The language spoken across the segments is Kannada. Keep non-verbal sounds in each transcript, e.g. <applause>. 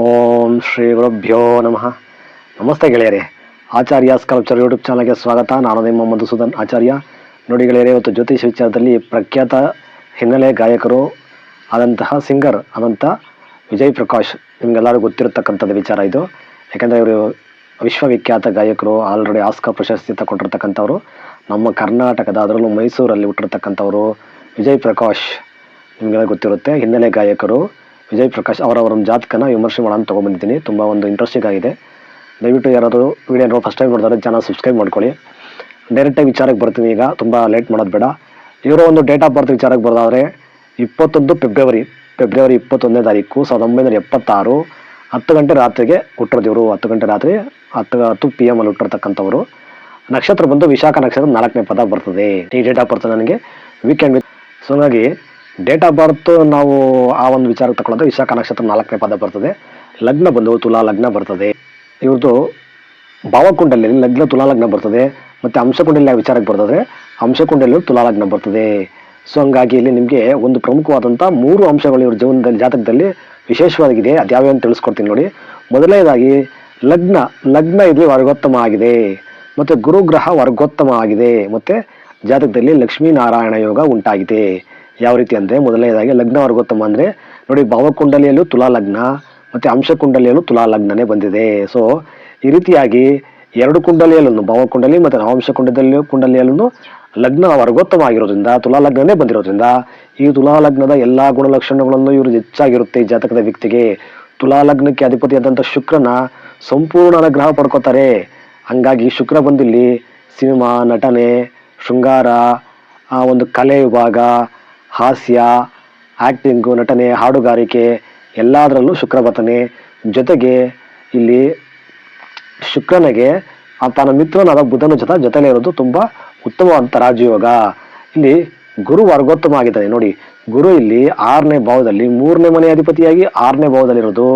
ಓಂ ಶ್ರೀ ಗುರುಭ್ಯೋ ನಮಃ. ನಮಸ್ತೆ ಗೆಳೆಯರೇ. ಆಚಾರ್ಯ ಸ್ಕಲ್ಪ್ಚರ್ ಯೂಟ್ಯೂಬ್ ಚಾನಲ್ಗೆ ಸ್ವಾಗತ. ನಾನು ನಿಮ್ಮ ಮಧುಸೂದನ್ ಆಚಾರ್ಯ. ನೋಡಿ ಗೆಳೆಯರೇ, ಇವತ್ತು ಜ್ಯೋತಿಷ ವಿಚಾರದಲ್ಲಿ ಪ್ರಖ್ಯಾತ ಹಿನ್ನೆಲೆ ಗಾಯಕರು ಆದಂತಹ ಸಿಂಗರ್ ಆದಂಥ ವಿಜಯ್ ಪ್ರಕಾಶ್, ನಿಮಗೆಲ್ಲರಿಗೂ ಗೊತ್ತಿರತಕ್ಕಂಥದ್ದು ವಿಚಾರ ಇದು. ಯಾಕೆಂದರೆ ಇವರು ವಿಶ್ವವಿಖ್ಯಾತ ಗಾಯಕರು ಆಲ್ರೆಡಿ ಆಸ್ಕರ್ ಪ್ರಶಸ್ತಿ ತಗೊಂಡಿರ್ತಕ್ಕಂಥವ್ರು. ನಮ್ಮ ಕರ್ನಾಟಕದ, ಅದರಲ್ಲೂ ಮೈಸೂರಲ್ಲಿ ಹುಟ್ಟಿರ್ತಕ್ಕಂಥವ್ರು ವಿಜಯ್ ಪ್ರಕಾಶ್. ನಿಮಗೆಲ್ಲ ಗೊತ್ತಿರುತ್ತೆ, ಹಿನ್ನೆಲೆ ಗಾಯಕರು. ವಿಜಯ್ ಪ್ರಕಾಶ್ ಅವರವರ ಜಾತಕನ ವಿಮರ್ಶೆ ಮಾಡೋಣ ತೊಗೊಂಬಂದಿದ್ದೀನಿ ತುಂಬ ಒಂದು ಇಂಟ್ರೆಸ್ಟಿಂಗ್ ಆಗಿದೆ. ದಯವಿಟ್ಟು ಯಾರಾದರೂ ವೀಡಿಯೋ ಫಸ್ಟ್ ಟೈಮ್ ನೋಡಿದ್ರೆ ಚಾನಲ್ ಸಬ್ಸ್ಕ್ರೈಬ್ ಮಾಡ್ಕೊಳ್ಳಿ. ಡೈರೆಕ್ಟಾಗಿ ವಿಚಾರಕ್ಕೆ ಬರ್ತೀನಿ ಈಗ. ತುಂಬ ಲೇಟ್ ಮಾಡೋದು ಬೇಡ. ಇವರ ಒಂದು ಡೇಟ್ ಆಫ್ ಬರ್ತ್ ವಿಚಾರಕ್ಕೆ ಬರೋದಾದರೆ ಇಪ್ಪತ್ತೊಂದು ಫೆಬ್ರವರಿ ಫೆಬ್ರವರಿ ಇಪ್ಪತ್ತೊಂದನೇ ತಾರೀಕು ಸಾವಿರದ ಒಂಬೈನೂರ ಎಪ್ಪತ್ತಾರು. ಹತ್ತು ಗಂಟೆ ರಾತ್ರಿಗೆ ಹುಟ್ಟಿರೋದು ಇವರು. ಹತ್ತು ಗಂಟೆ ರಾತ್ರಿ ಹತ್ತು ಹತ್ತು ಪಿ ಎಂ ಅಲ್ಲಿ ಹುಟ್ಟಿರ್ತಕ್ಕಂಥವ್ರು. ನಕ್ಷತ್ರ ಬಂದು ವಿಶಾಖ ನಕ್ಷತ್ರ ನಾಲ್ಕನೇ ಪದ ಬರ್ತದೆ. ಈ ಡೇಟ್ ಆಫ್ ಬರ್ತ್ ನನಗೆ ವೀಕೆಂಡ್ ಸೊ ಹಾಗಾಗಿ ಡೇಟ್ ಆಫ್ ಬರ್ತ್ ನಾವು ಆ ಒಂದು ವಿಚಾರಕ್ಕೆ ತಗೊಳ್ಳೋದು ವಿಶಾಖ ನಕ್ಷತ್ರ ನಾಲ್ಕನೇ ಪದ ಬರ್ತದೆ. ಲಗ್ನ ಬಂದು ತುಲಾ ಲಗ್ನ ಬರ್ತದೆ. ಇವ್ರದ್ದು ಭಾವಕುಂಡಲಿಯಲ್ಲಿ ಲಗ್ನ ತುಲಾ ಲಗ್ನ ಬರ್ತದೆ. ಮತ್ತು ಆ ವಿಚಾರಕ್ಕೆ ಬರ್ತದೆ. ಅಂಶಕುಂಡಲಿ ತುಲಾ ಲಗ್ನ ಬರ್ತದೆ. ಸೊ ಹಂಗಾಗಿ ಇಲ್ಲಿ ನಿಮಗೆ ಒಂದು ಪ್ರಮುಖವಾದಂಥ ಮೂರು ಅಂಶಗಳು ಇವ್ರ ಜೀವನದಲ್ಲಿ, ಜಾತಕದಲ್ಲಿ ವಿಶೇಷವಾಗಿದೆ ಅದ್ಯಾವ್ಯಾವ ಅಂತ ತಿಳಿಸ್ಕೊಡ್ತೀನಿ ನೋಡಿ. ಮೊದಲನೇದಾಗಿ, ಲಗ್ನ ಲಗ್ನ ಇದು ವರ್ಗೋತ್ತಮ ಆಗಿದೆ. ಮತ್ತು ಗುರುಗ್ರಹ ವರ್ಗೋತ್ತಮ ಆಗಿದೆ. ಮತ್ತು ಜಾತಕದಲ್ಲಿ ಲಕ್ಷ್ಮೀನಾರಾಯಣ ಯೋಗ ಉಂಟಾಗಿದೆ. ಯಾವ ರೀತಿ ಅಂದರೆ ಮೊದಲನೇದಾಗಿ ಲಗ್ನ ವರ್ಗೋತ್ತಮ ಅಂದರೆ ನೋಡಿ ಭಾವಕುಂಡಲಿಯಲ್ಲೂ ತುಲಾ ಲಗ್ನ, ಮತ್ತು ಅಂಶಕುಂಡಲಿಯಲ್ಲೂ ತುಲಾ ಲಗ್ನನೇ ಬಂದಿದೆ. ಸೊ ಈ ರೀತಿಯಾಗಿ ಎರಡು ಕುಂಡಲಿಯಲ್ಲೂ ಭಾವಕುಂಡಲಿ ಮತ್ತು ನವಾಂಶ ಕುಂಡದಲ್ಲಿ ಕುಂಡಲಿಯಲ್ಲೂ ಲಗ್ನ ವರ್ಗೋತ್ತಮ ಆಗಿರೋದ್ರಿಂದ, ತುಲಾ ಲಗ್ನನೇ ಬಂದಿರೋದ್ರಿಂದ, ಈ ತುಲಾ ಲಗ್ನದ ಎಲ್ಲ ಗುಣಲಕ್ಷಣಗಳನ್ನು ಇವರು ಹೆಚ್ಚಾಗಿರುತ್ತೆ ಈ ಜಾತಕದ ವ್ಯಕ್ತಿಗೆ. ತುಲಾ ಲಗ್ನಕ್ಕೆ ಅಧಿಪತಿಯಾದಂಥ ಶುಕ್ರನ ಸಂಪೂರ್ಣ ಅನುಗ್ರಹ ಪಡ್ಕೋತಾರೆ. ಹಂಗಾಗಿ ಶುಕ್ರ ಬಂದಿಲ್ಲಿ ಸಿನಿಮಾ, ನಟನೆ, ಶೃಂಗಾರ, ಆ ಒಂದು ಕಲೆ ವಿಭಾಗ ಹಾಸ್ಯ ಆ್ಯಕ್ಟಿಂಗು ನಟನೆ, ಹಾಡುಗಾರಿಕೆ ಎಲ್ಲದರಲ್ಲೂ ಶುಕ್ರ ಬರ್ತಾನೆ ಜೊತೆಗೆ ಇಲ್ಲಿ ಶುಕ್ರನಿಗೆ ತನ್ನ ಮಿತ್ರನಾದ ಬುಧನ ಜೊತೆ ಜೊತೆಲೇ ಇರೋದು ತುಂಬ ಉತ್ತಮವಾದಂಥ ರಾಜಯೋಗ. ಇಲ್ಲಿ ಗುರು ವರ್ಗೋತ್ತಮ ಆಗಿದ್ದಾನೆ. ನೋಡಿ, ಗುರು ಇಲ್ಲಿ ಆರನೇ ಭಾವದಲ್ಲಿ, ಮೂರನೇ ಮನೆ ಅಧಿಪತಿಯಾಗಿ ಆರನೇ ಭಾವದಲ್ಲಿರೋದು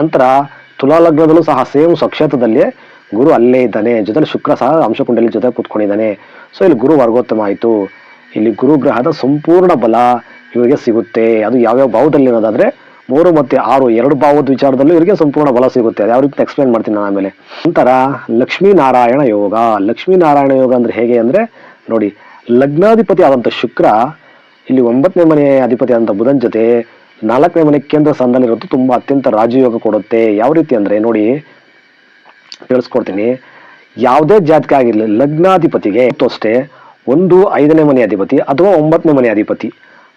ನಂತರ ತುಲಾಲಗ್ನದಲ್ಲೂ ಸಹ ಸೇಮ್ ಸ್ವಕ್ಷೇತ್ರದಲ್ಲಿ ಗುರು ಅಲ್ಲೇ ಇದ್ದಾನೆ. ಜೊತೆಲಿ ಶುಕ್ರ ಸಹ ಅಂಶಕುಂಡಲಿ ಜೊತೆ ಕೂತ್ಕೊಂಡಿದ್ದಾನೆ. ಸೊ ಇಲ್ಲಿ ಗುರು ವರ್ಗೋತ್ತಮ ಆಯಿತು. ಇಲ್ಲಿ ಗುರು ಗ್ರಹದ ಸಂಪೂರ್ಣ ಬಲ ಇವರಿಗೆ ಸಿಗುತ್ತೆ. ಅದು ಯಾವ್ಯಾವ ಭಾವದಲ್ಲಿ ಇರೋದಾದ್ರೆ ಮೂರು ಮತ್ತು ಆರು ಎರಡು ಭಾವದ ವಿಚಾರದಲ್ಲೂ ಇವರಿಗೆ ಸಂಪೂರ್ಣ ಬಲ ಸಿಗುತ್ತೆ. ಅದು ಯಾವ ರೀತಿ ಎಕ್ಸ್ಪ್ಲೈನ್ ಮಾಡ್ತೀನಿ ನಾನು ಆಮೇಲೆ. ನಂತರ ಲಕ್ಷ್ಮೀನಾರಾಯಣ ಯೋಗ. ಲಕ್ಷ್ಮೀನಾರಾಯಣ ಯೋಗ ಅಂದ್ರೆ ಹೇಗೆ ಅಂದ್ರೆ ನೋಡಿ, ಲಗ್ನಾಧಿಪತಿ ಆದಂಥ ಶುಕ್ರ ಇಲ್ಲಿ ಒಂಬತ್ತನೇ ಮನೆ ಅಧಿಪತಿ ಆದಂಥ ಬುಧನ್ ಜೊತೆ ನಾಲ್ಕನೇ ಮನೆ ಕೇಂದ್ರ ಸ್ಥಾನದಲ್ಲಿರೋದು ತುಂಬಾ ಅತ್ಯಂತ ರಾಜಯೋಗ ಕೊಡುತ್ತೆ. ಯಾವ ರೀತಿ ಅಂದ್ರೆ ನೋಡಿ, ತಿಳಿಸ್ಕೊಡ್ತೀನಿ. ಯಾವುದೇ ಜಾತಕ ಆಗಿರಲಿ, ಲಗ್ನಾಧಿಪತಿಗೆ ಅಷ್ಟೇ ಒಂದು ಐದನೇ ಮನೆ ಅಧಿಪತಿ ಅಥವಾ ಒಂಬತ್ತನೇ ಮನೆ ಅಧಿಪತಿ.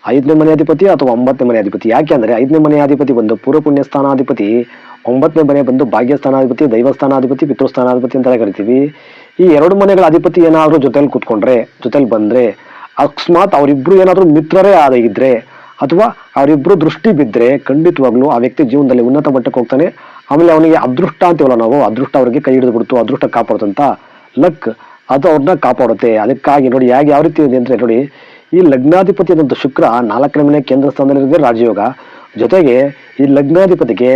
ಐದನೇ ಮನೆ ಅಧಿಪತಿ ಅಥವಾ ಒಂಬತ್ತನೇ ಮನೆ ಅಧಿಪತಿ. ಯಾಕೆ ಅಂದರೆ ಐದನೇ ಮನೆ ಅಧಿಪತಿ ಬಂದು ಪೂರ್ವ ಪುಣ್ಯ ಸ್ಥಾನಾಧಿಪತಿ, ಒಂಬತ್ತನೇ ಮನೆ ಬಂದು ಭಾಗ್ಯಸ್ಥಾನಾಧಿಪತಿ ದೈವಸ್ಥಾನಾಧಿಪತಿ ಪಿತೃಸ್ಥಾನಾಧಿಪತಿ ಅಂತ ಕರಿತೀವಿ. ಈ ಎರಡು ಮನೆಗಳ ಅಧಿಪತಿ ಏನಾದರೂ ಜೊತೆಲಿ ಕೂತ್ಕೊಂಡ್ರೆ, ಜೊತೆಲಿ ಬಂದ್ರೆ, ಅಕಸ್ಮಾತ್ ಅವರಿಬ್ರು ಏನಾದರೂ ಮಿತ್ರರೇ ಆಗಿದ್ರೆ, ಅಥವಾ ಅವರಿಬ್ರು ದೃಷ್ಟಿ ಬಿದ್ದರೆ ಖಂಡಿತವಾಗ್ಲೂ ಆ ವ್ಯಕ್ತಿ ಜೀವನದಲ್ಲಿ ಉನ್ನತ ಮಟ್ಟಕ್ಕೆ ಹೋಗ್ತಾನೆ. ಆಮೇಲೆ ಅವನಿಗೆ ಅದೃಷ್ಟ ಅಂತೀವಲ್ಲ ನಾವು, ಅದೃಷ್ಟ ಅವರಿಗೆ ಕೈ ಹಿಡಿದು ಬಿಡ್ತು, ಅದೃಷ್ಟ ಕಾಪಾಡುತ್ತಂತ ಲಕ್ ಅದು ಅವ್ರನ್ನ ಕಾಪಾಡುತ್ತೆ. ಅದಕ್ಕಾಗಿ ನೋಡಿ ಹೇಗೆ ಯಾವ ರೀತಿ ಇದೆ ಅಂದರೆ ನೋಡಿ. ಈ ಲಗ್ನಾಧಿಪತಿ ಅಂತ ಶುಕ್ರ ನಾಲ್ಕನೇ ಮನೆ ಕೇಂದ್ರ ಸ್ಥಾನದಲ್ಲಿದೆ ರಾಜಯೋಗ. ಜೊತೆಗೆ ಈ ಲಗ್ನಾಧಿಪತಿಗೆ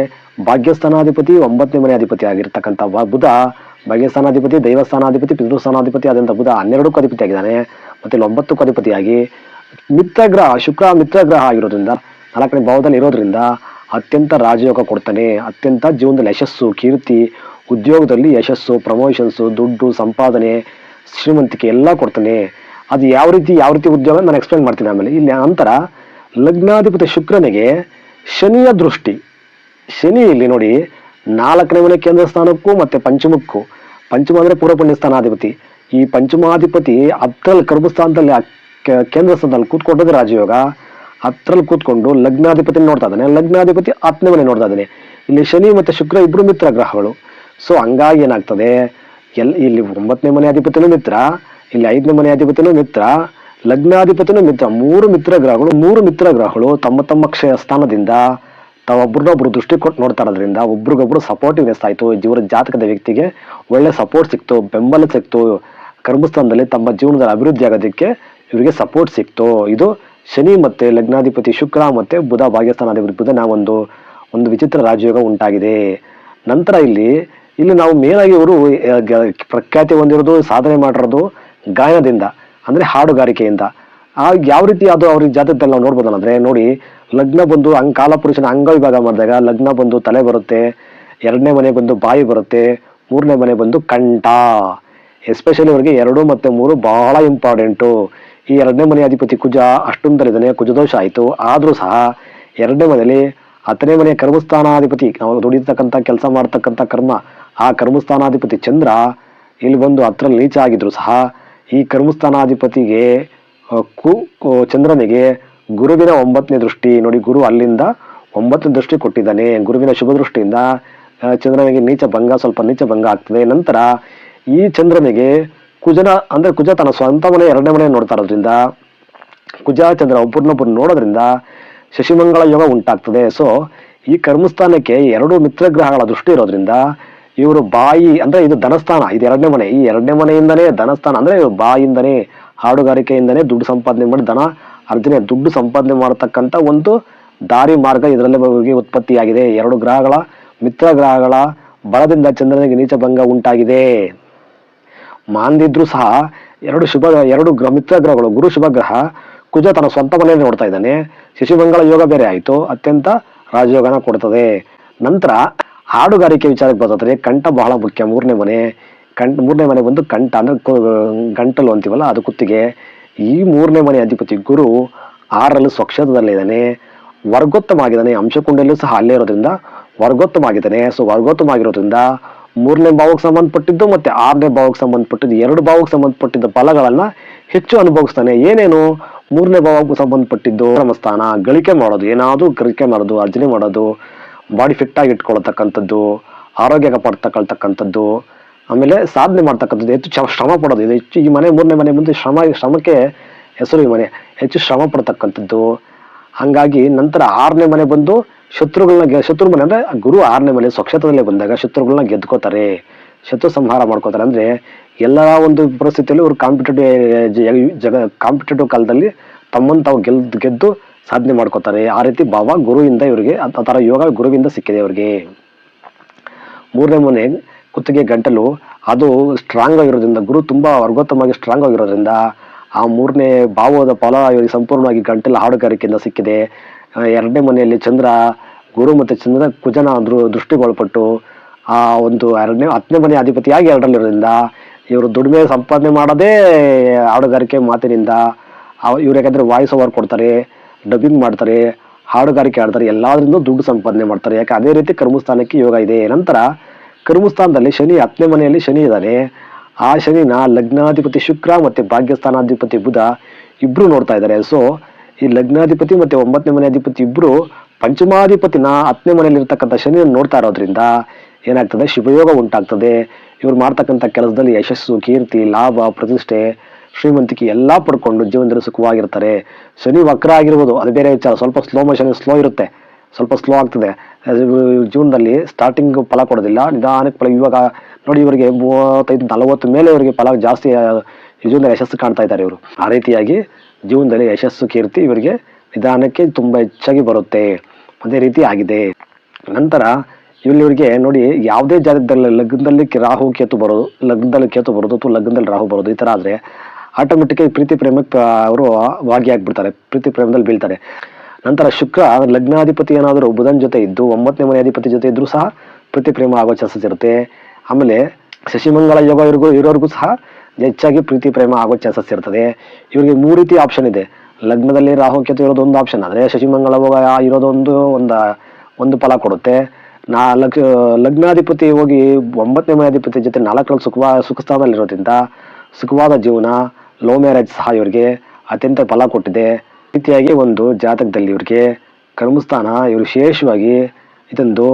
ಭಾಗ್ಯಸ್ಥಾನಾಧಿಪತಿ, ಒಂಬತ್ತನೇ ಮನೆ ಅಧಿಪತಿ ಆಗಿರ್ತಕ್ಕಂಥ ಬುಧ, ಭಾಗ್ಯಸ್ಥಾನಾಧಿಪತಿ, ದೈವಸ್ಥಾನಾಧಿಪತಿ, ಪಿತೃಸ್ಥಾನಾಧಿಪತಿ ಆದಂಥ ಬುಧ ಹನ್ನೆರಡಕ್ಕೂ ಅಧಿಪತಿ ಆಗಿದ್ದಾನೆ. ಮತ್ತೆ ಇಲ್ಲಿ ಒಂಬತ್ತಕ್ಕೂ ಅಧಿಪತಿಯಾಗಿ ಮಿತ್ರಗ್ರಹ, ಶುಕ್ರ ಮಿತ್ರಗ್ರಹ ಆಗಿರೋದ್ರಿಂದ, ನಾಲ್ಕನೇ ಭಾವದಲ್ಲಿ ಇರೋದ್ರಿಂದ ಅತ್ಯಂತ ರಾಜಯೋಗ ಕೊಡ್ತಾನೆ. ಅತ್ಯಂತ ಜೀವನದಲ್ಲಿ ಯಶಸ್ಸು, ಕೀರ್ತಿ, ಉದ್ಯೋಗದಲ್ಲಿ ಯಶಸ್ಸು ಪ್ರಮೋಷನ್ಸು ದುಡ್ಡು, ಸಂಪಾದನೆ ಶ್ರೀಮಂತಿಕೆ ಎಲ್ಲ ಕೊಡ್ತಾನೆ. ಅದು ಯಾವ ರೀತಿ ಯಾವ ರೀತಿ ಉದ್ಯೋಗ ನಾನು ಎಕ್ಸ್ಪ್ಲೈನ್ ಮಾಡ್ತೀನಿ ಆಮೇಲೆ. ಇಲ್ಲಿ ನಂತರ ಲಗ್ನಾಧಿಪತಿ ಶುಕ್ರನಿಗೆ ಶನಿಯ ದೃಷ್ಟಿ. ಶನಿ ಇಲ್ಲಿ ನೋಡಿ ನಾಲ್ಕನೇ ಮನೆ ಕೇಂದ್ರ ಸ್ಥಾನಕ್ಕೂ ಮತ್ತೆ ಪಂಚಮಕ್ಕೂ. ಪಂಚಮ ಅಂದ್ರೆ ಪೂರ್ವ ಪುಣ್ಯ ಸ್ಥಾನಾಧಿಪತಿ. ಈ ಪಂಚಮಾಧಿಪತಿ ಹತ್ತರಲ್ಲಿ ಕರ್ಮ ಸ್ಥಾನದಲ್ಲಿ ಕೇಂದ್ರ ಸ್ಥಾನದಲ್ಲಿ ಕೂತ್ಕೊಂಡದ್ದು ರಾಜಯೋಗ. ಹತ್ತರಲ್ಲಿ ಕೂತ್ಕೊಂಡು ಲಗ್ನಾಧಿಪತಿ ನೋಡ್ತಾ ಇದ್ದಾನೆ. ಲಗ್ನಾಧಿಪತಿ ಹತ್ತನೇ ಮನೆ ನೋಡ್ತಾ ಇದ್ದಾನೆ. ಇಲ್ಲಿ ಶನಿ ಮತ್ತೆ ಶುಕ್ರ ಇಬ್ರು ಮಿತ್ರ ಗ್ರಹಗಳು. ಸೊ ಹಂಗಾಗಿ ಏನಾಗ್ತದೆ? ಎಲ್, ಇಲ್ಲಿ ಒಂಬತ್ತನೇ ಮನೆ ಅಧಿಪತಿನೂ ಮಿತ್ರ, ಇಲ್ಲಿ ಐದನೇ ಮನೆ ಅಧಿಪತಿನೂ ಮಿತ್ರ ಲಗ್ನಾಧಿಪತಿನೂ ಮಿತ್ರ, ಮೂರು ಮಿತ್ರ ಗ್ರಹಗಳು, ಮೂರು ಮಿತ್ರ ಗ್ರಹಗಳು ತಮ್ಮ ತಮ್ಮ ಕ್ಷಯ ಸ್ಥಾನದಿಂದ ತಾವೊಬ್ರನ್ನೊಬ್ರು ದೃಷ್ಟಿ ಕೊಟ್ಟು ನೋಡ್ತಾ ಇರೋದ್ರಿಂದ ಒಬ್ರಿಗೊಬ್ರು ಸಪೋರ್ಟಿವ್ನೆಸ್ ಆಯಿತು. ಇವರ ಜಾತಕದ ವ್ಯಕ್ತಿಗೆ ಒಳ್ಳೆ ಸಪೋರ್ಟ್ ಸಿಕ್ತು, ಬೆಂಬಲ ಸಿಕ್ತು, ಕರ್ಮಸ್ಥಾನದಲ್ಲಿ ತಮ್ಮ ಜೀವನದಲ್ಲಿ ಅಭಿವೃದ್ಧಿ ಆಗೋದಕ್ಕೆ ಇವರಿಗೆ ಸಪೋರ್ಟ್ ಸಿಕ್ತು. ಇದು ಶನಿ ಮತ್ತು ಲಗ್ನಾಧಿಪತಿ ಶುಕ್ರ ಮತ್ತು ಬುಧ ಭಾಗ್ಯಸ್ಥಾನಾಧಿಪತಿ ಬುಧನ ಒಂದು ಒಂದು ವಿಚಿತ್ರ ರಾಜಯೋಗ ಉಂಟಾಗಿದೆ. ನಂತರ ಇಲ್ಲಿ ಇಲ್ಲಿ ನಾವು ಮೇನಾಗಿ ಇವರು ಪ್ರಖ್ಯಾತಿ ಹೊಂದಿರೋದು, ಸಾಧನೆ ಮಾಡಿರೋದು ಗಾಯನದಿಂದ, ಅಂದ್ರೆ ಹಾಡುಗಾರಿಕೆಯಿಂದ. ಆ, ಯಾವ ರೀತಿ ಅದು ಅವ್ರಿಗೆ ಜಾತಕದಲ್ಲಿ ನಾವು ನೋಡ್ಬೋದಲ್ಲ, ಅಂದ್ರೆ ನೋಡಿ, ಲಗ್ನ ಬಂದು ಹಂಗ್ ಕಾಲಪುರುಷನ ಅಂಗ ವಿಭಾಗ ಮಾಡಿದಾಗ ಲಗ್ನ ಬಂದು ತಲೆ ಬರುತ್ತೆ, ಎರಡನೇ ಮನೆ ಬಂದು ಬಾಯಿ ಬರುತ್ತೆ, ಮೂರನೇ ಮನೆ ಬಂದು ಕಂಠ. ಎಸ್ಪೆಷಲಿ ಅವರಿಗೆ ಎರಡು ಮತ್ತೆ ಮೂರು ಬಹಳ ಇಂಪಾರ್ಟೆಂಟು ಈ ಎರಡನೇ ಮನೆ ಅಧಿಪತಿ ಕುಜ ಅಷ್ಟೊಂದರಿದ್ದಾನೆ ಕುಜದೋಷ ಆಯಿತು. ಆದರೂ ಸಹ ಎರಡನೇ ಮನೆಯಲ್ಲಿ ಹತ್ತನೇ ಮನೆಯ ಕರ್ಮಸ್ಥಾನಾಧಿಪತಿ ನಾವು ದುಡಿತಕ್ಕಂಥ, ಕೆಲಸ ಮಾಡ್ತಕ್ಕಂಥ ಕರ್ಮ ಆ ಕರ್ಮಸ್ಥಾನಾಧಿಪತಿ ಚಂದ್ರ ಇಲ್ಲಿ ಬಂದು ಹತ್ರ ನೀಚ ಆಗಿದ್ರು ಸಹ, ಈ ಕರ್ಮಸ್ಥಾನಾಧಿಪತಿಗೆ ಕು- ಚಂದ್ರನಿಗೆ ಗುರುವಿನ ಒಂಬತ್ತನೇ ದೃಷ್ಟಿ. ನೋಡಿ, ಗುರು ಅಲ್ಲಿಂದ ಒಂಬತ್ತನೇ ದೃಷ್ಟಿ ಕೊಟ್ಟಿದ್ದಾನೆ. ಗುರುವಿನ ಶುಭ ದೃಷ್ಟಿಯಿಂದ ಚಂದ್ರನಿಗೆ ನೀಚ ಭಂಗ, ಸ್ವಲ್ಪ ನೀಚ ಭಂಗ ಆಗ್ತದೆ. ನಂತರ ಈ ಚಂದ್ರನಿಗೆ ಕುಜನ, ಅಂದ್ರೆ ಕುಜ ತನ್ನ ಸ್ವಂತ ಮನೆ, ಎರಡನೇ ಮನೆ ನೋಡ್ತಾ ಇರೋದ್ರಿಂದ, ಕುಜ, ಚಂದ್ರ ಒಬ್ಬರನ್ನೊಬ್ಬರು ನೋಡೋದ್ರಿಂದ ಶಶಿಮಂಗಳ ಯೋಗ ಉಂಟಾಗ್ತದೆ. ಸೊ ಈ ಕರ್ಮಸ್ಥಾನಕ್ಕೆ ಎರಡು ಮಿತ್ರ ಗ್ರಹಗಳ ದೃಷ್ಟಿ ಇರೋದ್ರಿಂದ ಇವರು ಬಾಯಿ ಅಂದ್ರೆ ಇದು ಧನಸ್ಥಾನ, ಇದು ಎರಡನೇ ಮನೆ. ಈ ಎರಡನೇ ಮನೆಯಿಂದನೇ ಧನಸ್ಥಾನ ಅಂದ್ರೆ ಇವರು ಬಾಯಿಂದನೇ, ಹಾಡುಗಾರಿಕೆಯಿಂದನೇ ದುಡ್ಡು ಸಂಪಾದನೆ ಮಾಡಿ ಧನ ಅರ್ಜನೆ, ದುಡ್ಡು ಸಂಪಾದನೆ ಮಾಡತಕ್ಕಂತ ಒಂದು ದಾರಿ ಮಾರ್ಗ ಇದರಲ್ಲೇ ಉತ್ಪತ್ತಿಯಾಗಿದೆ. ಎರಡು ಗ್ರಹಗಳ, ಮಿತ್ರ ಗ್ರಹಗಳ ಬಲದಿಂದ ಚಂದ್ರನಿಗೆ ನೀಚ ಭಂಗ ಉಂಟಾಗಿದೆ. ಮಾಂದಿದ್ರು ಸಹ ಎರಡು ಶುಭ ಎರಡು ಗ್ರಹ ಮಿತ್ರ ಗ್ರಹಗಳು, ಗುರು ಶುಭ ಗ್ರಹ, ಕುಜ ತನ್ನ ಸ್ವಂತ ಮನೆಯಲ್ಲಿ ನೋಡ್ತಾ ಇದ್ದಾನೆ. ಶಶಿಮಂಗಳ ಯೋಗ ಬೇರೆ ಆಯಿತು, ಅತ್ಯಂತ ರಾಜಯೋಗನ ಕೊಡ್ತದೆ. ನಂತರ ಹಾಡುಗಾರಿಕೆ ವಿಚಾರಕ್ಕೆ ಬರ್ತದೆ. ಕಂಠ ಬಹಳ ಮುಖ್ಯ. ಮೂರನೇ ಮನೆ, ಕಂಠ, ಮೂರನೇ ಮನೆ ಬಂದು ಕಂಠ ಅಂದ್ರೆ ಗಂಟಲು ಅಂತೀವಲ್ಲ, ಅದು ಕುತ್ತಿಗೆ. ಈ ಮೂರನೇ ಮನೆ ಅಧಿಪತಿ ಗುರು ಆರರಲ್ಲಿ ಸ್ವಕ್ಷೇತ್ರದಲ್ಲಿದ್ದಾನೆ. ವರ್ಗೋತ್ತಮಾಗಿದ್ದಾನೆ ಅಂಶಕುಂಡಲ್ಲೂ ಸಹ ಅಲ್ಲೇ ಇರೋದ್ರಿಂದ ವರ್ಗೋತ್ತಮಾಗಿದ್ದಾನೆ ಸೊ ವರ್ಗೋತ್ತಮಾಗಿರೋದ್ರಿಂದ ಮೂರನೇ ಭಾವಕ್ಕೆ ಸಂಬಂಧಪಟ್ಟಿದ್ದು ಮತ್ತೆ ಆರನೇ ಭಾವಕ್ಕೆ ಸಂಬಂಧಪಟ್ಟಿದ್ದು ಎರಡು ಭಾವಕ್ಕೆ ಸಂಬಂಧಪಟ್ಟಿದ್ದ ಫಲಗಳನ್ನ ಹೆಚ್ಚು ಅನುಭವಿಸ್ತಾನೆ. ಏನೇನು? ಮೂರನೇ ಭಾವಕ್ಕೆ ಸಂಬಂಧಪಟ್ಟಿದ್ದು ಕ್ರಮಸ್ಥಾನ ಗಳಿಕೆ ಮಾಡೋದು. ಏನಾದರೂ ಗಳಿಕೆ ಮಾಡೋದು ಅರ್ಜನೆ ಮಾಡೋದು. ಬಾಡಿ ಫಿಟ್ ಆಗಿ ಇಟ್ಕೊಳ್ತಕ್ಕಂಥದ್ದು ಆರೋಗ್ಯ ಕಾಪಾಡ್ತಕ್ಕಂಥದ್ದು ಆಮೇಲೆ ಸಾಧನೆ ಮಾಡ್ತಕ್ಕಂಥದ್ದು, ಹೆಚ್ಚು ಶ್ರಮ- ಪಡೋದು. ಇದು ಹೆಚ್ಚು ಈ ಮನೆ, ಮೂರನೇ ಮನೆ ಮುಂದೆ ಶ್ರಮ, ಶ್ರಮಕ್ಕೆ ಹೆಸರು ಈ ಮನೆ. ಹೆಚ್ಚು ಶ್ರಮ ಪಡ್ತಕ್ಕಂಥದ್ದು. ಹಂಗಾಗಿ ನಂತರ ಆರನೇ ಮನೆ ಬಂದು ಶತ್ರುಗಳನ್ನ ಗೆ- ಶತ್ರು ಮನೆ ಅಂದರೆ ಗುರು ಆರನೇ ಮನೆ, ಸ್ವಕ್ಷೇತ್ರದಲ್ಲೇ ಬಂದಾಗ ಶತ್ರುಗಳನ್ನ ಗೆದ್ಕೋತಾರೆ. ಶತ್ರು ಸಂಹಾರ ಮಾಡ್ಕೋತಾರೆ. ಅಂದರೆ ಎಲ್ಲ ಒಂದು ಪರಿಸ್ಥಿತಿಯಲ್ಲಿ ಇವರು ಕಾಂಪಿಟೇಟಿವ್ ಜಗ ಕಾಂಪಿಟೇಟಿವ್ ಕಾಲದಲ್ಲಿ ತಮ್ಮನ್ನು ತಾವು ಗೆಲ್ ಗೆದ್ದು ಸಾಧನೆ ಮಾಡ್ಕೋತಾರೆ. ಆ ರೀತಿ ಭಾವ ಗುರುವಿಂದ ಇವರಿಗೆ, ಆ ಥರ ಯೋಗ ಗುರುವಿಂದ ಸಿಕ್ಕಿದೆ ಇವರಿಗೆ ಮೂರನೇ ಮನೆ, ಕುತ್ತಿಗೆ ಗಂಟಲು, ಅದು ಸ್ಟ್ರಾಂಗ್ ಆಗಿರೋದ್ರಿಂದ, ಗುರು ತುಂಬಾ ವರ್ಗೋತ್ತಮವಾಗಿ ಸ್ಟ್ರಾಂಗ್ ಆಗಿರೋದ್ರಿಂದ, ಆ ಮೂರನೇ ಭಾವದ ಫಲ ಇವರಿಗೆ ಸಂಪೂರ್ಣವಾಗಿ ಗಂಟಲು ಹಾಡುಗಾರಿಕೆಯಿಂದ ಸಿಕ್ಕಿದೆ. ಎರಡನೇ ಮನೆಯಲ್ಲಿ ಚಂದ್ರ, ಗುರು ಮತ್ತೆ ಚಂದ್ರ ಕುಜನ ಅಂದ್ರು ದೃಷ್ಟಿಗೊಳಪಟ್ಟು, ಆ ಒಂದು ಎರಡನೇ, ಹತ್ತನೇ ಮನೆ ಅಧಿಪತಿಯಾಗಿ ಎರಡರಲ್ಲಿರೋದ್ರಿಂದ, ಇವರು ದುಡಿಮೆ ಸಂಪಾದನೆ ಮಾಡೋದೇ ಹಾಡುಗಾರಿಕೆ ಮಾತಿನಿಂದ ಇವ್ರು ಯಾಕಂದ್ರೆ ವಾಯ್ಸ್ ಓವರ್ ಕೊಡ್ತಾರೆ. ಡಬ್ಬಿಂಗ್ ಮಾಡ್ತಾರೆ, ಹಾಡುಗಾರಿಕೆ ಆಡ್ತಾರೆ, ಎಲ್ಲಾದ್ರಿಂದ ದುಡ್ಡು ಸಂಪಾದನೆ ಮಾಡ್ತಾರೆ. ಯಾಕೆ ಅದೇ ರೀತಿ ಕರ್ಮಸ್ಥಾನಕ್ಕೆ ಯೋಗ ಇದೆ. ನಂತರ ಕರ್ಮಸ್ಥಾನದಲ್ಲಿ ಶನಿ ಹತ್ತನೇ ಮನೆಯಲ್ಲಿ ಶನಿ ಇದ್ದಾನೆ ಆ ಶನಿನ ಲಗ್ನಾಧಿಪತಿ ಶುಕ್ರ ಮತ್ತು ಭಾಗ್ಯಸ್ಥಾನಾಧಿಪತಿ ಬುಧ ಇಬ್ಬರು ನೋಡ್ತಾ ಇದ್ದಾರೆ. ಸೊ ಈ ಲಗ್ನಾಧಿಪತಿ ಮತ್ತು ಒಂಬತ್ತನೇ ಮನೆ ಅಧಿಪತಿ ಇಬ್ಬರು ಪಂಚಮಾಧಿಪತಿನ ಹತ್ತನೇ ಮನೆಯಲ್ಲಿ ಇರ್ತಕ್ಕಂಥ ಶನಿಯನ್ನು ನೋಡ್ತಾ ಇರೋದ್ರಿಂದ ಏನಾಗ್ತದೆ? ಶುಭಯೋಗ ಉಂಟಾಗ್ತದೆ. ಇವ್ರು ಮಾಡ್ತಕ್ಕಂಥ ಕೆಲಸದಲ್ಲಿ ಯಶಸ್ಸು, ಕೀರ್ತಿ, ಲಾಭ, ಪ್ರತಿಷ್ಠೆ ಶ್ರೀಮಂತಿಕೆ ಎಲ್ಲ ಪಡ್ಕೊಂಡು ಜೀವನದಲ್ಲಿ ಸುಖವಾಗಿರ್ತಾರೆ. ಶನಿ ವಕ್ರ ಆಗಿರ್ಬೋದು, ಅದು ಬೇರೆ ವಿಚಾರ. ಸ್ವಲ್ಪ ಸ್ಲೋ ಮೋಷನ್ ಸ್ಲೋ ಇರುತ್ತೆ. ಸ್ವಲ್ಪ ಸ್ಲೋ ಆಗ್ತದೆ. ಜೀವನದಲ್ಲಿ ಸ್ಟಾರ್ಟಿಂಗ್ ಫಲ ಕೊಡೋದಿಲ್ಲ. ನಿಧಾನಕ್ಕೆ ಫಲ. ಇವಾಗ ನೋಡಿ ಇವರಿಗೆ ಮೂವತ್ತೈದು, ನಲವತ್ತು ಮೇಲೆ ಇವರಿಗೆ ಫಲ ಜಾಸ್ತಿ ಜೀವನದಲ್ಲಿ ಯಶಸ್ಸು ಕಾಣ್ತಾ ಇದ್ದಾರೆ ಇವರು. ಆ ರೀತಿಯಾಗಿ ಜೀವನದಲ್ಲಿ ಯಶಸ್ಸು ಕೀರ್ತಿ ಇವರಿಗೆ ನಿಧಾನಕ್ಕೆ ತುಂಬ ಹೆಚ್ಚಾಗಿ ಬರುತ್ತೆ. ಅದೇ ರೀತಿ ಆಗಿದೆ. ನಂತರ ಇಲ್ಲಿ ಇವರಿಗೆ ನೋಡಿ ಯಾವುದೇ ಜಾಗದಲ್ಲಿ ಲಗ್ನದಲ್ಲಿ ರಾಹು ಕೇತು ಬರೋದು, ಲಗ್ನದಲ್ಲಿ ಕೇತು ಬರೋದು ಅಥವಾ ಲಗ್ನದಲ್ಲಿ ರಾಹು ಬರೋದು ಈ ಥರ ಆದ್ರೆ ಆಟೋಮೆಟಿಕ್ ಪ್ರೀತಿ ಪ್ರೇಮಕ್ಕೆ ಅವರು ಭಾಗಿಯಾಗ್ಬಿಡ್ತಾರೆ ಪ್ರೀತಿ ಪ್ರೇಮದಲ್ಲಿ ಬೀಳ್ತಾರೆ. ನಂತರ ಶುಕ್ರ ಲಗ್ನಾಧಿಪತಿ ಏನಾದರೂ ಬುಧನ ಜೊತೆ ಇದ್ದು, ಒಂಬತ್ತನೇ ಮನೆ ಅಧಿಪತಿ ಜೊತೆ ಇದ್ದರೂ ಸಹ ಪ್ರೀತಿ ಪ್ರೇಮ ಆಗೋ ಚಾನ್ಸಸ್ ಇರುತ್ತೆ. ಆಮೇಲೆ ಶಶಿಮಂಗಳ ಯೋಗ ಇವ್ರಿಗೂ ಇರೋರಿಗೂ ಸಹ ಹೆಚ್ಚಾಗಿ ಪ್ರೀತಿ ಪ್ರೇಮ ಆಗೋ ಚಾನ್ಸಸ್ ಇರ್ತದೆ. ಇವರಿಗೆ ಮೂರು ರೀತಿ ಆಪ್ಷನ್ ಇದೆ. ಲಗ್ನದಲ್ಲಿ ರಾಹು, ಕೇತು ಇರೋದು ಒಂದು ಆಪ್ಷನ್ ಆದರೆ ಶಶಿಮಂಗಳ ಯೋಗ ಇರೋದೊಂದು ಒಂದು ಒಂದು ಫಲ ಕೊಡುತ್ತೆ. ನಾ, ಲಗ್, ಲಗ್ನಾಧಿಪತಿ ಹೋಗಿ ಒಂಬತ್ತನೇ ಮನೆ ಅಧಿಪತಿ ಜೊತೆ ನಾಲ್ಕರಲ್ಲಿ ಸುಖವಾ ಸುಖ ಸ್ಥಾನದಲ್ಲಿರೋದ್ರಿಂದ ಸುಖವಾದ ಜೀವನ ಲವ್ ಮ್ಯಾರೇಜ್ ಸಹ ಇವರಿಗೆ ಅತ್ಯಂತ ಫಲ ಕೊಟ್ಟಿದೆ. ರೀತಿಯಾಗಿ ಒಂದು ಜಾತಕದಲ್ಲಿ ಇವ್ರಿಗೆ ಕರ್ಮಸ್ಥಾನ, ಇವರು ವಿಶೇಷವಾಗಿ ಇದೊಂದು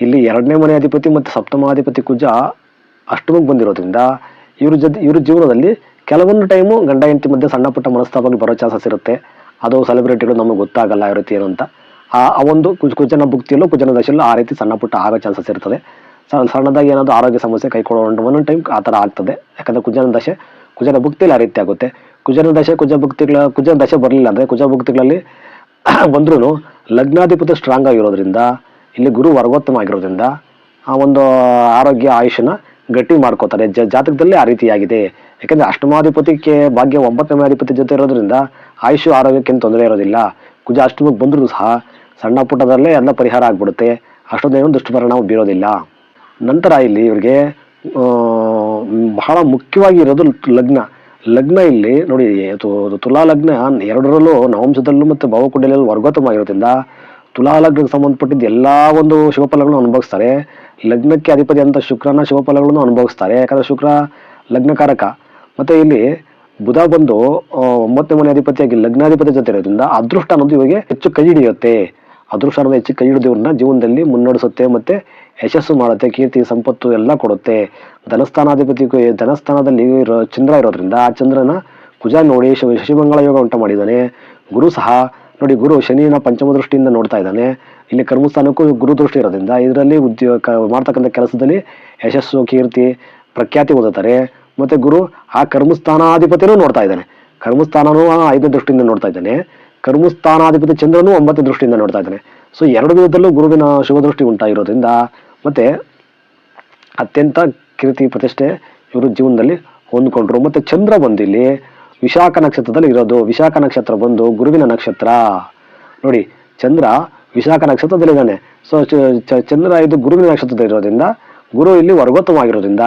ಇಲ್ಲಿ ಎರಡನೇ ಮನೆ ಅಧಿಪತಿ ಮತ್ತು ಸಪ್ತಮಾಧಿಪತಿ ಕುಜ ಅಷ್ಟಮಕ್ಕೆ ಬಂದಿರೋದ್ರಿಂದ ಇವ್ರ ಜೊತೆ, ಇವ್ರ ಜೀವನದಲ್ಲಿ ಕೆಲವೊಂದು ಟೈಮು ಗಂಡ ಹೆಂಡತಿ ಮಧ್ಯೆ ಸಣ್ಣ ಪುಟ್ಟ ಮನಸ್ತಾಪಗಳು ಬರೋ ಚಾನ್ಸಸ್ ಇರುತ್ತೆ. ಅದು ಸೆಲೆಬ್ರಿಟಿಗಳು ನಮಗೆ ಗೊತ್ತಾಗಲ್ಲ ಯಾವ ರೀತಿ ಏನು ಅಂತ. ಆ ಆ ಒಂದು ಕುಜ, ಕುಜನ ಭುಕ್ತಿಯಲ್ಲೂ ಕುಜನ ದಶೆಯಲ್ಲೂ ಆ ರೀತಿ ಸಣ್ಣ ಪುಟ್ಟ ಆಗೋ ಚಾನ್ಸಸ್ ಇರ್ತದೆ. ಸಣ್ಣ, ಸಣ್ಣದಾಗಿ ಏನಾದರೂ ಆರೋಗ್ಯ ಸಮಸ್ಯೆ ಕೈಕೊಳ್ಳೋ ಒಂದೊಂದು ಟೈಮ್ ಆ ಥರ ಆಗ್ತದೆ. ಯಾಕಂದರೆ ಕುಜನ ದಶೆ ಕುಜನ ಭುಕ್ತಿಯಲ್ಲಿ ಆ ರೀತಿ ಆಗುತ್ತೆ. ಕುಜನ ದಶೆ, ಕುಜ ಭುಕ್ತಿಗಳ ಕುಜನ ದಶೆ ಬರಲಿಲ್ಲ ಅಂದರೆ ಕುಜ ಭಕ್ತಿಗಳಲ್ಲಿ <clears throat> ಬಂದ್ರೂ ಲಗ್ನಾಧಿಪತಿ ಸ್ಟ್ರಾಂಗ್ ಆಗಿರೋದ್ರಿಂದ, ಇಲ್ಲಿ ಗುರು ವರ್ಗೋತ್ತಮ ಆಗಿರೋದ್ರಿಂದ ಆ ಒಂದು ಆರೋಗ್ಯ ಆಯುಷನ ಗಟ್ಟಿ ಮಾಡ್ಕೋತಾರೆ. ಜ, ಜಾತಕದಲ್ಲಿ ಆ ರೀತಿಯಾಗಿದೆ. ಯಾಕೆಂದರೆ ಅಷ್ಟಮಾಧಿಪತಿಗೆ ಭಾಗ್ಯ ಒಂಬತ್ತನೇ ಅಧಿಪತಿ ಜೊತೆ ಇರೋದ್ರಿಂದ ಆಯುಷು ಆರೋಗ್ಯಕ್ಕೇನು ತೊಂದರೆ ಇರೋದಿಲ್ಲ. ಕುಜ ಅಷ್ಟಮಕ್ಕೆ ಬಂದರೂ ಸಹ ಸಣ್ಣ ಪುಟ್ಟದಲ್ಲೇ ಎಲ್ಲ ಪರಿಹಾರ ಆಗ್ಬಿಡುತ್ತೆ. ಅಷ್ಟೊಂದೇನು ದುಷ್ಪರಿಣಾಮ ಬೀರೋದಿಲ್ಲ. ನಂತರ ಇಲ್ಲಿ ಇವರಿಗೆ ಬಹಳ ಮುಖ್ಯವಾಗಿ ಇರೋದು ಲಗ್ನ. ಲಗ್ನ ಇಲ್ಲಿ ನೋಡಿ ತುಲಾ ಲಗ್ನ ಎರಡರಲ್ಲೂ ನವಂಶದಲ್ಲೂ ಮತ್ತು ಭಾವಕುಂಡಲಲ್ಲೂ ವರ್ಗೋತ್ತಮವಾಗಿರೋದ್ರಿಂದ ತುಲಾ ಲಗ್ನಕ್ಕೆ ಸಂಬಂಧಪಟ್ಟಿದ್ದ ಎಲ್ಲ ಒಂದು ಶುಭಫಲಗಳನ್ನು ಅನುಭವಿಸ್ತಾರೆ. ಲಗ್ನಕ್ಕೆ ಅಧಿಪತಿ ಅಂತ ಶುಕ್ರನ ಶುಭಫಲಗಳನ್ನು ಅನುಭವಿಸ್ತಾರೆ. ಯಾಕಂದರೆ ಶುಕ್ರ ಲಗ್ನಕಾರಕ. ಮತ್ತು ಇಲ್ಲಿ ಬುಧ ಬಂದು ಒಂಬತ್ತನೇ ಮನೆ ಅಧಿಪತಿಯಾಗಿ ಲಗ್ನಾಧಿಪತಿ ಜೊತೆ ಇರೋದ್ರಿಂದ ಅದೃಷ್ಟ ಅನ್ನೋದು ಇವಾಗ ಹೆಚ್ಚು ಕೈ ಹಿಡಿಯುತ್ತೆ. ಅದೃಷ್ಟ ಅನ್ನೋದು ಹೆಚ್ಚು ಕೈ ಹಿಡಿದವ್ರನ್ನ ಜೀವನದಲ್ಲಿ ಮುನ್ನಡೆಸುತ್ತೆ. ಮತ್ತೆ ಯಶಸ್ಸು ಮಾಡುತ್ತೆ, ಕೀರ್ತಿ, ಸಂಪತ್ತು ಎಲ್ಲ ಕೊಡುತ್ತೆ. ಧನಸ್ಥಾನಾಧಿಪತಿ ಧನಸ್ಥಾನದಲ್ಲಿ ಇರೋ ಚಂದ್ರ ಇರೋದ್ರಿಂದ ಆ ಚಂದ್ರನ ಕುಜ ನೋಡಿ ಶಶಿಮಂಗಳ ಯೋಗ ಉಂಟು ಮಾಡಿದ್ದಾನೆ. ಗುರು ಸಹ ನೋಡಿ, ಗುರು ಶನಿನ ಪಂಚಮ ದೃಷ್ಟಿಯಿಂದ ನೋಡ್ತಾ ಇದ್ದಾನೆ. ಇಲ್ಲಿ ಕರ್ಮಸ್ಥಾನಕ್ಕೂ ಗುರು ದೃಷ್ಟಿ ಇರೋದ್ರಿಂದ ಇದರಲ್ಲಿ ಉದ್ಯೋಗ, ಮಾಡ್ತಕ್ಕಂಥ ಕೆಲಸದಲ್ಲಿ ಯಶಸ್ಸು, ಕೀರ್ತಿ, ಪ್ರಖ್ಯಾತಿ ಓದುತ್ತಾರೆ ಮತ್ತೆ ಗುರು ಆ ಕರ್ಮಸ್ಥಾನಾಧಿಪತಿನೂ ನೋಡ್ತಾ ಇದ್ದಾನೆ. ಕರ್ಮಸ್ಥಾನನೂ ಐದನೇ ದೃಷ್ಟಿಯಿಂದ ನೋಡ್ತಾ ಇದ್ದಾನೆ. ಕರ್ಮಸ್ಥಾನಾಧಿಪತಿ ಚಂದ್ರನೂ ಒಂಬತ್ತನೇ ದೃಷ್ಟಿಯಿಂದ ನೋಡ್ತಾ ಇದ್ದಾನೆ. ಸೊ ಎರಡು ವಿಧದಲ್ಲೂ ಗುರುವಿನ ಶುಭದೃಷ್ಟಿ ಉಂಟಾಗಿರೋದ್ರಿಂದ ಮತ್ತೆ ಅತ್ಯಂತ ಕೀರ್ತಿ ಪ್ರತಿಷ್ಠೆ ಇವರು ಜೀವನದಲ್ಲಿ ಹೊಂದ್ಕೊಂಡ್ರು. ಮತ್ತೆ ಚಂದ್ರ ಬಂದಿಲ್ಲಿ, ವಿಶಾಖ ನಕ್ಷತ್ರದಲ್ಲಿ ಇರೋದು. ವಿಶಾಖ ನಕ್ಷತ್ರ ಬಂದು ಗುರುವಿನ ನಕ್ಷತ್ರ. ನೋಡಿ, ಚಂದ್ರ ವಿಶಾಖ ನಕ್ಷತ್ರದಲ್ಲಿದ್ದಾನೆ. ಸೊ ಚಂದ್ರ ಇದು ಗುರುವಿನ ನಕ್ಷತ್ರದಲ್ಲಿ ಇರೋದ್ರಿಂದ ಗುರು ಇಲ್ಲಿ ವರ್ಗೋತ್ತಮವಾಗಿರೋದ್ರಿಂದ,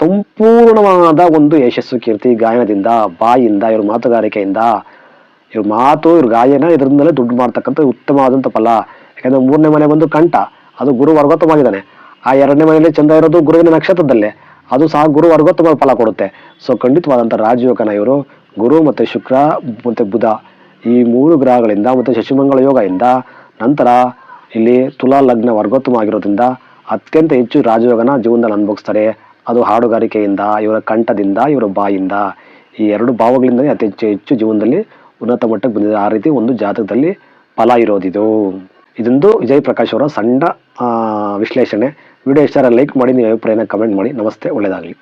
ಸಂಪೂರ್ಣವಾದ ಒಂದು ಯಶಸ್ಸು, ಕೀರ್ತಿ, ಗಾಯನದಿಂದ, ಬಾಯಿಂದ, ಇವ್ರ ಮಾತುಗಾರಿಕೆಯಿಂದ, ಇವ್ರ ಮಾತು, ಇವ್ರ ಗಾಯನ ಇದರಿಂದಲೇ ದುಡ್ಡು ಮಾಡ್ತಕ್ಕಂಥ ಉತ್ತಮವಾದಂಥ ಫಲ. ಯಾಕಂದ್ರೆ ಮೂರನೇ ಮನೆ ಬಂದು ಕಂಠ, ಅದು ಗುರು ವರ್ಗೋತ್ತಮವಾಗಿದ್ದಾನೆ ಆ ಎರಡನೇ ಮನೆಯಲ್ಲಿ ಚಂದ್ರ ಇರೋದು ಗುರುವಿನ ನಕ್ಷತ್ರದಲ್ಲೇ. ಅದು ಸಹ ಗುರು ವರ್ಗೋತ್ತಮ ಫಲ ಕೊಡುತ್ತೆ. ಸೊ ಖಂಡಿತವಾದಂಥ ರಾಜಯೋಗನ ಇವರು, ಗುರು ಮತ್ತೆ ಶುಕ್ರ ಮತ್ತೆ ಬುಧ ಈ ಮೂರು ಗ್ರಹಗಳಿಂದ ಮತ್ತೆ ಶಶಿಮಂಗಳ ಯೋಗದಿಂದ ನಂತರ ಇಲ್ಲಿ ತುಲಾ ಲಗ್ನ ವರ್ಗೋತ್ತಮ ಆಗಿರೋದ್ರಿಂದ ಅತ್ಯಂತ ಹೆಚ್ಚು ರಾಜಯೋಗನ ಜೀವನದಲ್ಲಿ ಅನುಭವಿಸ್ತಾರೆ. ಅದು ಹಾಡುಗಾರಿಕೆಯಿಂದ, ಇವರ ಕಂಠದಿಂದ, ಇವರ ಬಾಯಿಂದ. ಈ ಎರಡು ಭಾವಗಳಿಂದಲೇ ಅತಿ ಹೆಚ್ಚು ಹೆಚ್ಚು ಜೀವನದಲ್ಲಿ ಉನ್ನತ ಮಟ್ಟಕ್ಕೆ ಬಂದಿದೆ. ಆ ರೀತಿ ಒಂದು ಜಾತಕದಲ್ಲಿ ಫಲ ಇರೋದಿದು. ಇದೊಂದು ವಿಜಯ್ ಪ್ರಕಾಶ್ ಅವರ ಸಣ್ಣ ವಿಶ್ಲೇಷಣೆ. ವಿಡಿಯೋ ಇಷ್ಟ ಲೈಕ್ ಮಾಡಿ, ನೀವು ಅಭಿಪ್ರಾಯನ ಕಮೆಂಟ್ ಮಾಡಿ. ನಮಸ್ತೆ ಒಳ್ಳೆಯದಾಗಲಿ